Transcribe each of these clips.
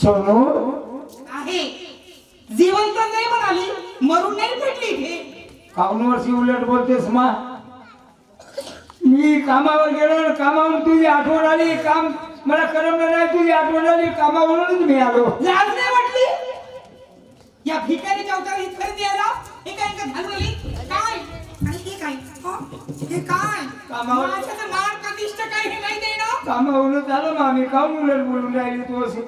सोनू? आहे. जिवंत नाही म्हणाली मरून नाही पडली इथे. काऊन वर्षी उलट बोलतेस मा. मी कामावर गेलो आणि कामावरून तुझी आठवण आली काम मला करमलं नाही तुझी आठवण आली कामावरूनच मी आलो. लाज नाही वाटली? या भिकारीच्या अवतार इथपर्यंत यायला हे काय का घालवली काय? आणि हे काय? हं? हे काय? कामावर- माझ्याचं मान प्रतिष्ठ काय हे नाही देणं कामावरूनच आलो मग आम्ही काऊन उलट बोलून राहिली तू अशी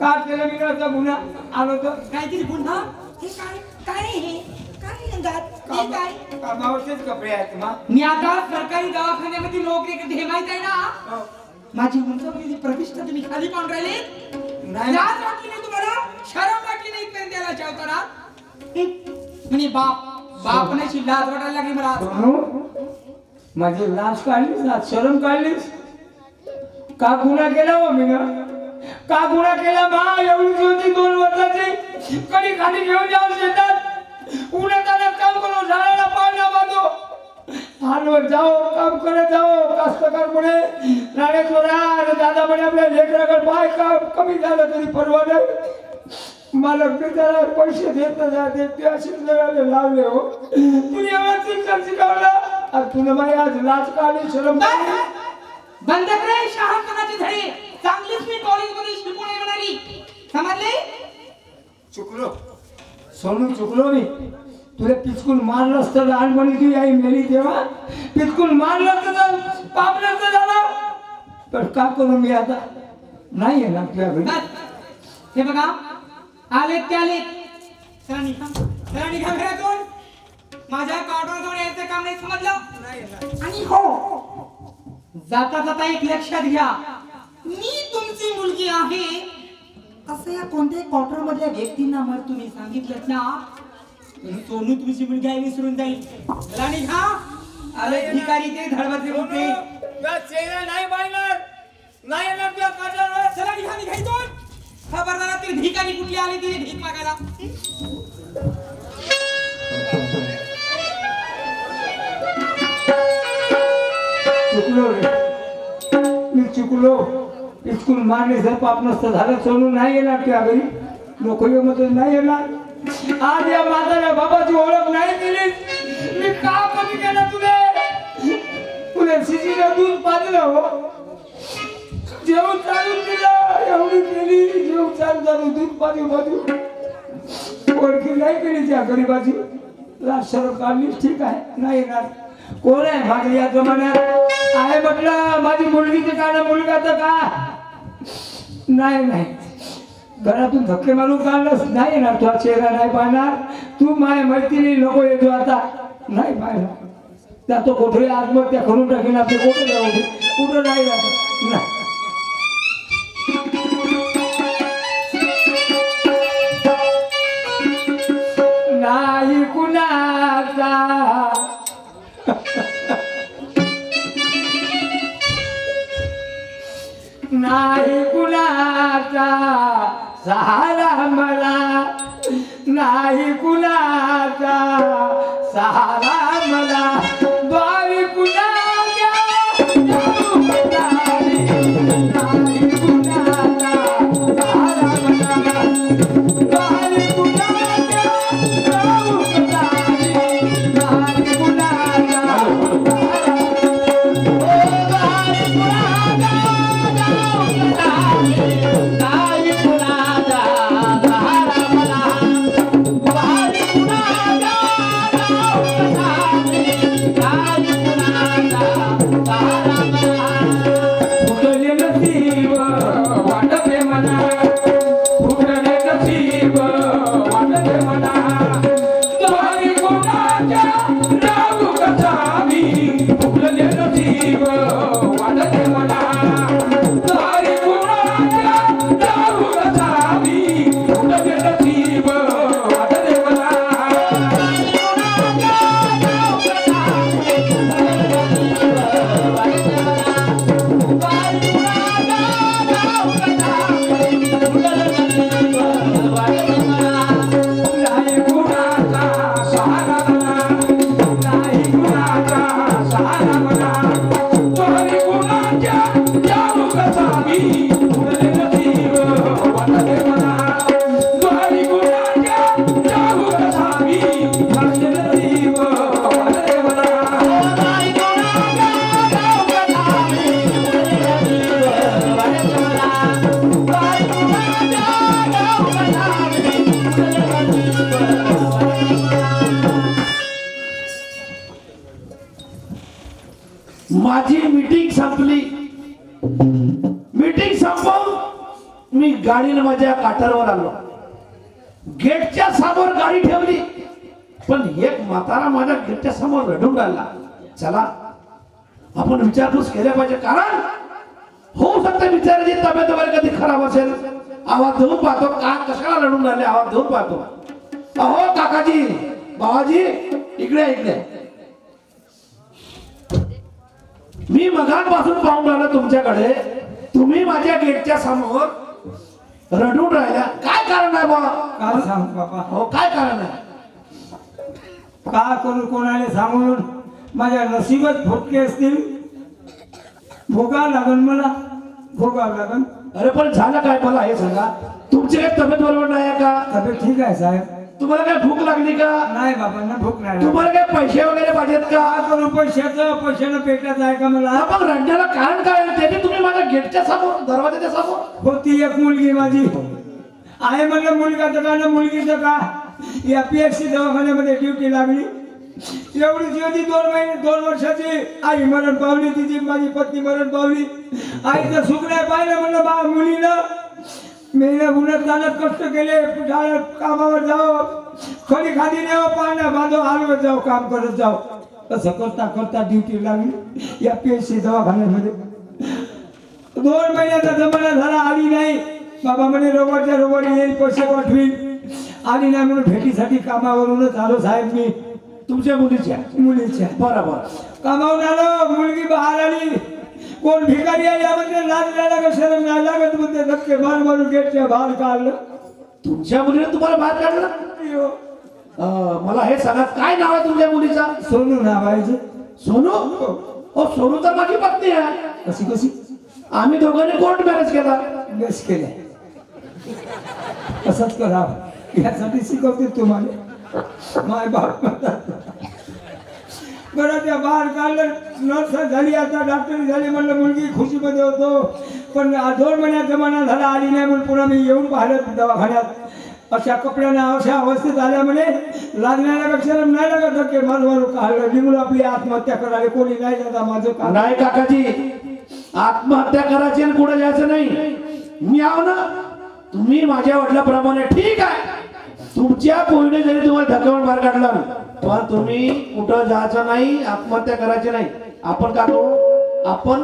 का केलं मी त्याचा गुन्हा आलो तर. काहीतरी पुन्हा हे काय? काय हे? काय अंगात? हे काय? कामा- कामावरचेच कपडे आहेत मा मी आता सरकारी दवाखान्यामध्ये नोकरी करते हे माहीत आहे ना? माझी उंचावलेली प्रतिष्ठा तुम्ही खाली पाहून राहिले? नाही. लाज वाटली नाही तुम्हाला शरम वाटली नाही इथपर्यंत यायला जेवताना म्हणजे बाप बाप नाही लाज वाटायला लागली मला. सोनू माझी लाज काढलीस लाज शरम काढलीस? का गुन्हा केला हो मी का गुन्हा केला? मा एवढी होती दोन वर्षाची कधी खाली घेऊन जाऊ शेतात उन्हात काम करो झाडाला पाळणा बांधो हालवर जाओ काम करत जाओ कास्तकार म्हणे राणे चोरा आणि दादा म्हणे आपल्या लेकराकडे पाय का? कमी झालं तरी परवा नाही. मला त्याला पैसे देत जाते ते असे जगाले लावले हो. तुझी एवढा शिक्षण शिकवलं. आणि तुला माझी आज लाच काढली शरम बंद करे शहाणपणाचे धडे. चांगलीच मी कॉलेजमध्ये शिकून म्हणाली समजले? चुकलो. सोनू चुकलो मी. तुला पिचकून मारलं असतं लहानपणी तुझी आई मेली तेव्हा. पिचकून मारलं असतं तर पाप नसतं झालं. पण का करू मी आता? नाही आहे ना तुझ्या घरी. हे बघा. आलेत ते आलेत. चला निघा. चला निघा घरातून. माझ्या काउंटरजवळ यायचं काम नाही समजलं? आणि हो. जाता जाता एक लक्षात घ्या. मी तुमची मुलगी आहे. असं या कोणत्याही क्वार्टर मधल्या व्यक्तींना मग तुम्ही सांगितलं ना सोनू तुमची मुलगी आहे विसरून जाईल. चला निघा आले भिकारी ते धडवते होते. चेहरा नाही पाहिणार नाही येणार तुझ्या काठावर. चला निघा निघा इथून खबरदार ती भिकारी कुठली आली तिने भीक मागायला. चुकलो रे. मी चुकलो. इस्कूल मारले जर पाप नसतं झालं सोडून नाही येणार त्या घरी. नोकरीमध्ये नाही येणार. आज या माझ्या बाबाची ओळख नाही दिली. मी का कमी केलं तुले? तुले शिशीला दूध पाजलं हो. जेवण चालून दिलं. एवढी केली. जेवण चालू चालू दूध पाजू बाजू ओळखी नाही केली त्या गरीबाची. लाशर काढली. ठीक आहे नाही येणार. कोण आहे माझ्या या जमान्यात? आहे म्हटलं माझी मुलगीचं काय मुलगा तर का नाही नाही. घरातून धक्के मारून काढलं नाही येणार तुझा चेहरा नाही पाहणार. तू माय मैत्रिणी नको येतो आता. नाही पाहणार. तो कोठे? आत्महत्या करून टाकेन आपले. कुठे जाऊ दे? कुठं नाही नाही नाही. सहारा मला नाही कुणाचा सहारा 我们 Música माझी मीटिंग संपली. मीटिंग संपवून मी गाडीने माझ्या काठारवर आलो. गेटच्या समोर गाडी ठेवली. पण एक म्हातारा माझ्या गेटच्या समोर रडून राहिला. चला आपण विचारपूस केल्या पाहिजे. कारण होऊ शकतं विचारायची तब्येत वगैरे कधी खराब असेल. आवाज देऊन पाहतो. का कशाला रडून राहिले? आवाज देऊन पाहतो. अहो काकाजी भावाजी इकडे इकडे मी मगांपासून पाहून राहिलो तुमच्याकडे. तुम्ही माझ्या गेटच्या समोर रडून राहिल्या काय कारण आहे काय सांग बाबा? हो काय कारण आहे? का करू कोणाला सांगून माझ्या नशिबात फुटके असतील? भोगा लागन मला. भोगा लागन. अरे पण झालं काय? मला हे सांगा. तुमची काही तब्येत बरोबर नाही आहे का? तब्येत ठीक आहे साहेब. तुम्हाला काय भूक लागली का? नाही बाबांना भूक नाही. तुम्हाला काय पैसे वगैरे पाहिजेत का? का करू पैशाचं पैशानं पेटत आहे का मला? हा, मग रडण्याला कारण काय आहे? त्याने तुम्ही माझ्या गेटच्या समोर दरवाजाच्या समोर. होती एक मुलगी माझी. आहे म्हणलं मुलगाचं का ना मुलगीचं का या पी एस सी दवाखान्यामध्ये ड्युटी लागली. एवढीच होती दोन महिने दोन वर्षाची आई मरण पावली तिची माझी पत्नी मरण पावली. आईचं सुख नाही पाहिलं म्हणलं बा मुलीनं. मेहनत उन्हात जाण्यात कष्ट केले कामावर जावं खडी खाली न्यावं पाण्या बांधव हलवत जाऊ काम करत जाऊ तसं करता करता ड्युटी लागली. या पी एस सी दवाखान्यामध्ये. दोन महिन्याचा जमाना झाला आली नाही. बाबा म्हणे रविवारच्या रविवारी येईल पैसे पाठवील आली नाही म्हणून भेटीसाठी कामावरूनच आलो साहेब मी. तुमच्या मुलीच्या. मुलीच्या. बरोबर कामावून आलो मुलगी बाहेर आली. कोण भिकारी आली म्हणजे लाज नाही लागत शरम नाही लागत म्हणते. धक्के मार मारून गेटच्या बाहेर काढलं. तुमच्या मुलीने तुम्हाला बाहेर काढलं? अय्यो. अं, मला हे सांगा काय नाव आहे तुमच्या मुलीचा? सोनू ना पाहिजे सोनू? हो. सोनू तर माझी पत्नी आहे. कशी कशी? आम्ही दोघांनी कोर्ट मॅरेज केला. बेस केल्या असंच करावं. यासाठी शिकवते तुम्हाला. माय बाप म्हणतात. बरं त्या बाहेर काढलं नर्स झाली आता डॉक्टरी झाली म्हणलं मुलगी खुशीमध्ये होतो. पण दोन महिन्यात जमाना झाला आली नाही म्हणून पुन्हा मी येऊन पाहिलं दवाखान्यात. अशा कपड्यांना अशा अवस्थेत आल्यामुळे म्हणे लागण्याला नाही लागत धक्के माझं काढलं. निघून आपली आत्महत्या करायला कोणी नाही जाता माझं नाही काकाजी आत्महत्या करायची आणि कुठं जायचं नाही. मी आहो ना तुम्ही माझ्या वडिलाप्रमाणे ठीक आहे. तुमच्या कोविडने जरी तुम्हाला धक्कावून बाहेर काढला पण तुम्ही कुठं जायचं नाही आत्महत्या करायची नाही. आपण का करू? आपण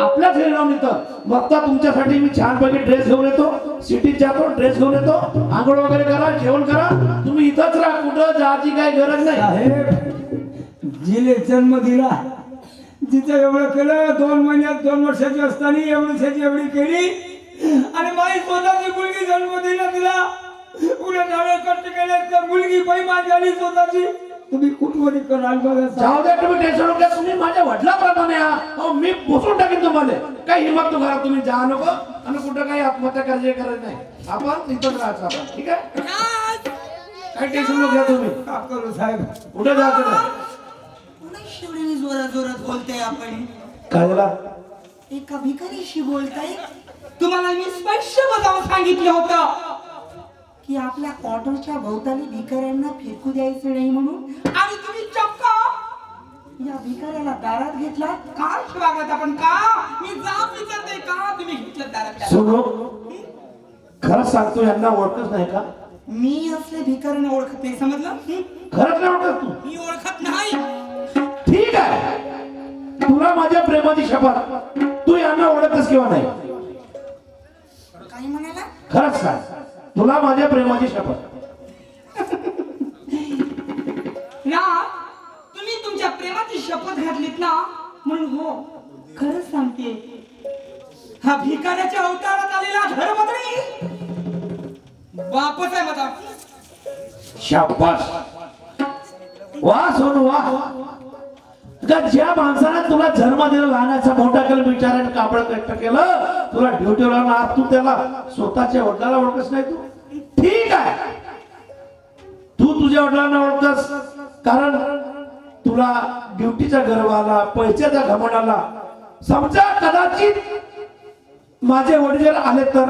आपल्याच घरी राहून येतं. बघता तुमच्यासाठी मी छानपैकी ड्रेस घेऊन येतो? सिटीत जातो ड्रेस घेऊन येतो. आंघोळ वगैरे करा जेवण करा. तुम्ही इथंच राहा कुठं जायची काही गरज नाही. जिले जन्म दिला. जिथं एवढं केलं दोन महिन्यात दोन वर्षाची असताना एवढीसाठी एवढी केली. आणि माझी स्वतःची मुलगी जन्म दिला तिला. उलट झालं कष्ट केले तर मुलगी पैमान झाली स्वतःची. तुम्ही कुठवरी कराल बघा. जाऊ द्या तुम्ही टेन्शन नका. तुम्ही माझ्या वडिलाप्रमाणे आहा. अहो मी बसून टाकेन तुम्हाला. काही हिंमत तू करा तुम्ही जा नको. आणि कुठं काही आत्महत्या करायची गरज नाही. आपण इथंच राहायचं आपण. ठीक आहे? काही टेन्शन नको घ्या तुम्ही करू साहेब. कुठे जायचं नाही जोरात जोरात बोलताय आपण? काय झाला एका भिकारीशी बोलताय. तुम्हाला मी स्पष्ट बतावून सांगितलं होतं. की आपल्या क्वार्टरच्या भोवताली भिकाऱ्यांना फेकू द्यायचं नाही म्हणून? आणि तुम्ही चक्क या भिकाऱ्याला दारात घेतला का शिवागत आपण? का? मी जाब विचारते का तुम्ही घेतलं दारात? खरंच सांगतो यांना ओळखच नाही का? मी असले भिकाऱ्यांना ओळखत ते समजलं? खरंच नाही ओळखत तू? मी ओळखत नाही. ठीक आहे. तुला माझ्या प्रेमाची शपथ. तू यांना ओळखच किंवा नाही? काय म्हणाला? खरंच सांग. तुला माझ्या प्रेमाची शपथ. ना तुम्ही तुमच्या प्रेमाची शपथ घातलीत ना? म्हणून हो खरंच सांगते. हा भिकाऱ्याच्या अवतारात आलेला धर्मपत्नी बापच आहे माझा. शाबास. वा सोनू वा. का ज्या माणसाने तुला जन्म दिला लहानाचा मोठा केलं बिचाराने कापड कष्ट केलं तुला ड्युटीवर आज तू त्याला स्वतःच्या वडिलाला ओळखच नाही तू? ठीक आहे. तू तुझ्या वडिलांना ओळखतस कारण तुला ड्युटीचा गर्व आला पैशाचा घमंड आला. समजा कदाचित माझे वडील आले तर?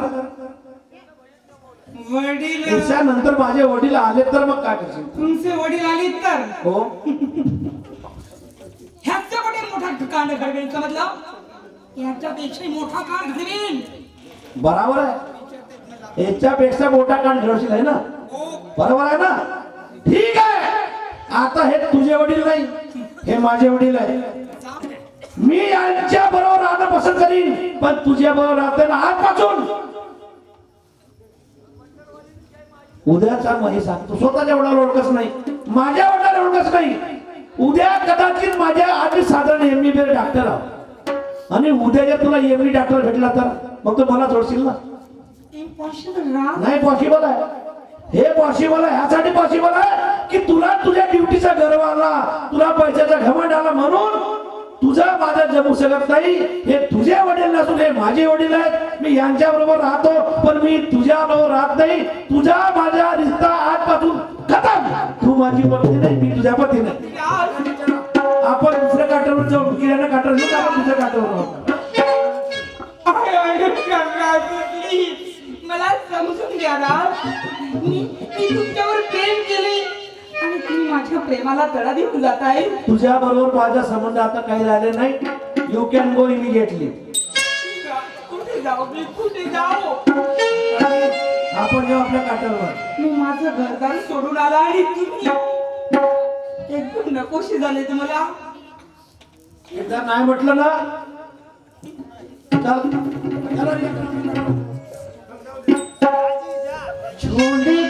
वडील त्याच्यानंतर माझे वडील आले तर मग काय करशील? तुमचे वडील आले तर? हो. ह्याच्या कुठे मोठा कांड घडवेन समजलं याच्यापेक्षा मोठा बराबर आहे. याच्यापेक्षा मोठा कांड घडशील आहे ना? बरोबर आहे ना? ठीक आहे. आता हे तुझे वडील नाही हे माझे वडील आहे. मी यांच्या बरोबर राहणं पसंत करीन पण तुझ्या बरोबर राहते ना आजपासून. उद्याचा मग हे सांगतो. स्वतःच्या वडिलाला ओळखच नाही. माझ्या वडिलाला ओळखच नाही. उद्या कदाचित माझ्या आधी साधारण एम बी डॉक्टर आहो आणि उद्या जर तुला एम डॉक्टर भेटला तर मग तू मला सोडशील ना? इम्पॉसिबल नाही पॉसिबल आहे. हे पॉसिबल आहे ह्यासाठी पॉसिबल आहे की तुला तुझ्या ड्युटीचा गर्व आला तुला पैशाचा घमंड आला म्हणून तुझा माझा जमू शकत नाही. हे तुझे वडील नसून हे माझे वडील आहेत. मी यांच्या बरोबर राहतो पण मी तुझ्या बरोबर राहत नाही. तुझा माझा रिश्ता आजपासून खतम. तू माझी पत्नी नाही मी तुझ्या पत्नी प्रेमाला तडा देऊन जाताय तुझ्या बरोबर माझा संबंध आता काही राहिले नाही यू कॅन गो इमिडिएटली कुठे जाऊ मी कुठे जाऊ आपण जेव्हा आपल्या काठावर. मी माझं घरदार सोडून आला आणि तुम्ही? एकदम नकोशी झाले तुम्हाला एकदा नाही म्हटलं ना? चल. छोड़.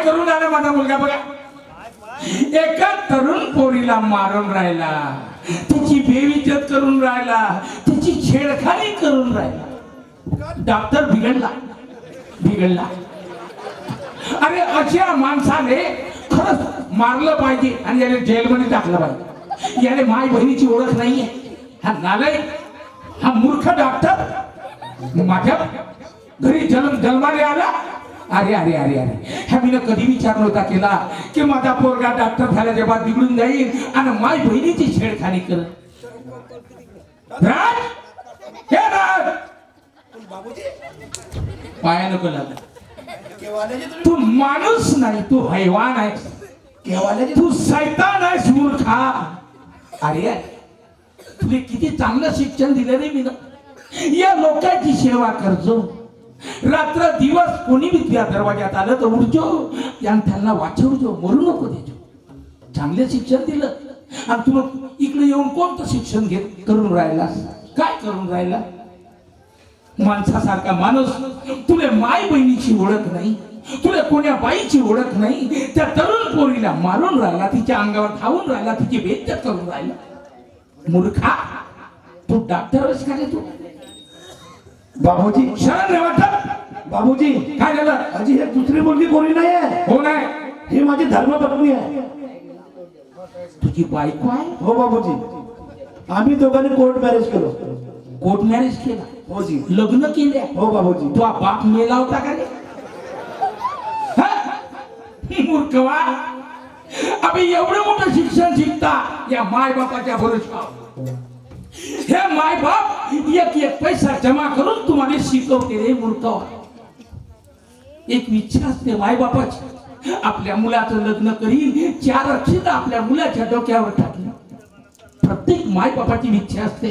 काय करून आला माझा मुलगा बघा. एका तरुण पोरीला मारून राहिला. तिची बेविजत करून राहिला. तिची छेडखानी करून राहिला. डॉक्टर बिघडला. बिघडला. अरे अशा माणसाने खरंच मारलं पाहिजे आणि याने जेलमध्ये टाकलं पाहिजे. याने माय बहिणीची ओळख नाहीये. हा नालय. हा मूर्ख डॉक्टर. माझ्या घरी जन्म जन्माने आला. अरे अरे अरे अरे. ह्या मी कधी विचार नव्हता केला की माझा पोरगा डॉक्टर झाल्याच्या जेव्हा बिघडून जाईल आणि माय बहिणीची छेडखानी करत हे पाया नको लागला तू माणूस नाही तू हैवान आहे. तू सैतान आहेस मूर्खा. अरे अरे, तुला किती चांगलं शिक्षण दिलं रे मी या लोकांची सेवा करतो रात्र दिवस कोणी बी तुझ्या दरवाज्यात आलं तर उडजो आणि त्यांना वाचवजो मरू नको देजो चांगलं शिक्षण दिलं. आणि तुम्ही इकडे येऊन कोणतं शिक्षण घेत? करून राहिला काय करून राहिला माणसासारखा माणूस तुला माय बहिणीची ओळख नाही तुला कोण्या बाईची ओळख नाही. त्या तरुण पोरीला मारून राहिला तिच्या अंगावर धावून राहिला तिची बेइज्जत करून राहिला. मूर्खा तू डॉक्टर आहेस का रे तू? बाबूजी. शरण नाही वाटत. बाबूजी. काय झालं? अजी हे दुसरी मुलगी कोणी नाही आहे? हो नाही ही माझी धर्मपत्नी आहे. तुझी बायको आहे? हो बाबूजी. आम्ही दोघांनी कोर्ट मॅरेज केलो. कोर्ट मॅरेज केला? हो जी. लग्न केले हो बाबूजी. तू बाप मेला होता का रे? हा? मूर्खवा एवढं मोठं शिक्षण शिकता या माय बापाच्या भरोशावर. हे माय बाप एक एक पैसा जमा करून तुम्हाला शिकवते रे मूर्खवा एक इच्छा असते माय बापाची. आपल्या मुलाचं लग्न करील चार अक्षर आपल्या मुलाच्या डोक्यावर टाकली प्रत्येक माय बापाची इच्छा असते.